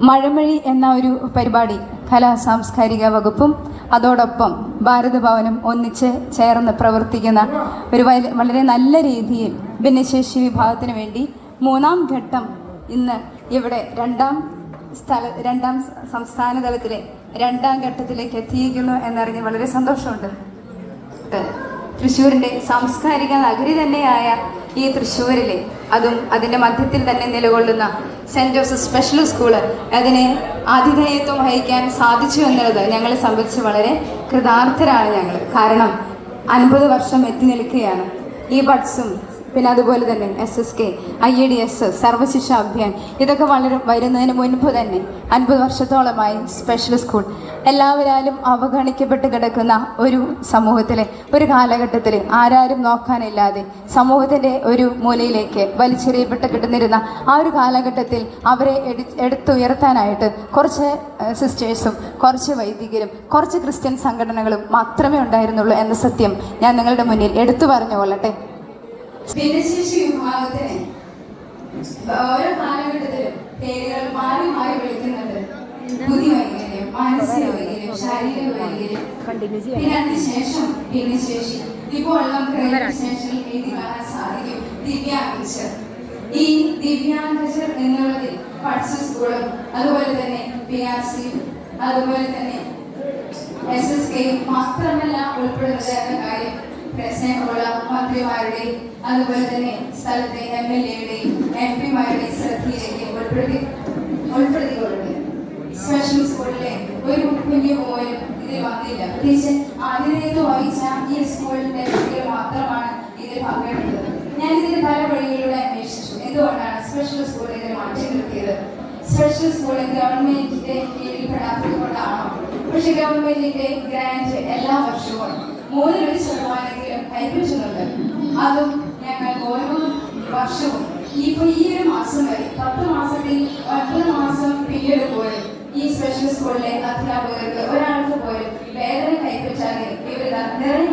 മഴമഴി എന്ന ഒരു പരിപാടി കലാ സാംസ്കാരിക വകുപ്പും അതോടൊപ്പം ഭാരതഭവനും ഒന്നിച്ച് ചേർന്ന് പ്രവർത്തിക്കുന്ന ഒരു വളരെ നല്ല രീതിയിൽ ഭിന്നശേഷി വിഭാഗത്തിന് വേണ്ടി മൂന്നാം ഘട്ടം ഇന്ന് ഇവിടെ രണ്ടാം സ്ഥല രണ്ടാം സംസ്ഥാന തലത്തിലെ രണ്ടാം ഘട്ടത്തിലേക്ക് എത്തിയിരിക്കുന്നു എന്നറിഞ്ഞ് വളരെ സന്തോഷമുണ്ട്. തൃശ്ശൂരിന്റെ സാംസ്കാരിക നഗരി തന്നെയായ ഈ തൃശ്ശൂരിലെ അതും അതിന്റെ മധ്യത്തിൽ തന്നെ നിലകൊള്ളുന്ന സെന്റ് ജോസഫ് സ്പെഷ്യൽ സ്കൂൾ അതിനെ ആതിഥേയത്വം വഹിക്കാൻ സാധിച്ചു എന്നുള്ളത് ഞങ്ങളെ സംബന്ധിച്ച് വളരെ കൃതാർത്ഥരാണ് ഞങ്ങൾ കാരണം അൻപത് വർഷം എത്തി നിൽക്കുകയാണ്. ഈ ബഡ്സും പിന്നെ അതുപോലെ തന്നെ S S K I A D S Sarva Shiksha Abhiyan ഇതൊക്കെ വളരെ വരുന്നതിന് മുൻപ് തന്നെ അൻപത് വർഷത്തോളമായി സ്പെഷ്യൽ സ്കൂൾ എല്ലാവരാലും അവഗണിക്കപ്പെട്ട് കിടക്കുന്ന ഒരു സമൂഹത്തിലെ ഒരു കാലഘട്ടത്തിൽ ആരാരും നോക്കാനില്ലാതെ സമൂഹത്തിന്റെ ഒരു മൂലയിലേക്ക് വലിച്ചെറിയപ്പെട്ട് കിടന്നിരുന്ന ആ ഒരു കാലഘട്ടത്തിൽ അവരെ എടു എടുത്തുയർത്താനായിട്ട് കുറച്ച് സിസ്റ്റേഴ്സും കുറച്ച് വൈദികരും കുറച്ച് ക്രിസ്ത്യൻ സംഘടനകളും മാത്രമേ ഉണ്ടായിരുന്നുള്ളൂ എന്ന സത്യം ഞാൻ നിങ്ങളുടെ മുന്നിൽ എടുത്തു പറഞ്ഞുകൊള്ളട്ടെ. ഭിന്നശേഷി വിഭാഗത്തിന് ഓരോ കാലഘട്ടത്തിലും പേരുകൾ മാറി മാറി വിളിക്കുന്നുണ്ട് ബുദ്ധി വൈകല്യം മാനസിക വൈകല്യം ശാരീരിക വൈകല്യം. പിന്നെ അതിനുശേഷം ഭിന്നശേഷി. ഇപ്പോൾ നമുക്ക് ശേഷം എഴുതി കാണാൻ സാധിക്കും. ദിവ്യാംഗച്ചർ ഈ ദിവ്യാംഗച്ചർ എന്നുള്ളതിൽ പഠിച്ച സ്കൂളും അതുപോലെ തന്നെ പി ആർ സിയും അതുപോലെ തന്നെ എസ് എസ് കെയും മാത്രമല്ല ഉൾപ്പെടുന്നത്. സ്നേഹമുള്ള മന്ത്രിമാരുടെയും അതുപോലെ തന്നെ സ്ഥലത്തെ എം എൽ എയുടെയും എം പിമാരുടെയും ശ്രദ്ധയിലേക്ക് ഉൾപ്പെടുത്തി ഉൾപ്പെടുത്തിക്കൊള്ളുന്നത് സ്പെഷ്യൽ സ്കൂളിലെ ഒരു കുഞ്ഞു പോലും ഇതിൽ വന്നില്ല. പ്രത്യേകിച്ച് ആതിഥേയത്വം വഹിച്ച ഈ സ്കൂളിന്റെ കുട്ടികൾ മാത്രമാണ് ഇതിൽ പങ്കെടുത്തത്. ഞാൻ ഇതിന് പല വഴികളിലൂടെ അന്വേഷിച്ചു. എന്തുകൊണ്ടാണ് സ്പെഷ്യൽ സ്കൂൾ ഇതിൽ മാറ്റി നിർത്തിയത് സ്പെഷ്യൽ സ്കൂൾ ഗവൺമെന്റിന്റെ കീഴിൽ പെടാത്തത് കൊണ്ടാണോ പക്ഷെ ഗവൺമെന്റിന്റെ ഗ്രാൻഡ് എല്ലാ വർഷവും മൂന്നിലൊരു ശതമാനമെങ്കിലും കൈവച്ചുന്നുണ്ട് അതും ഞങ്ങൾ ഓരോ വർഷവും. ഇപ്പൊ ഈ ഒരു മാസം വരെ പത്ത് മാസത്തിൽ ഒൻപത് മാസം പിന്നീട് പോലും ഈ സ്പെഷ്യൽ സ്കൂളിലെ അധ്യാപകർക്ക് ഒരാൾക്ക് പോലും വേദന കൈപ്പറ്റാതെ ഇവർ നിറഞ്ഞ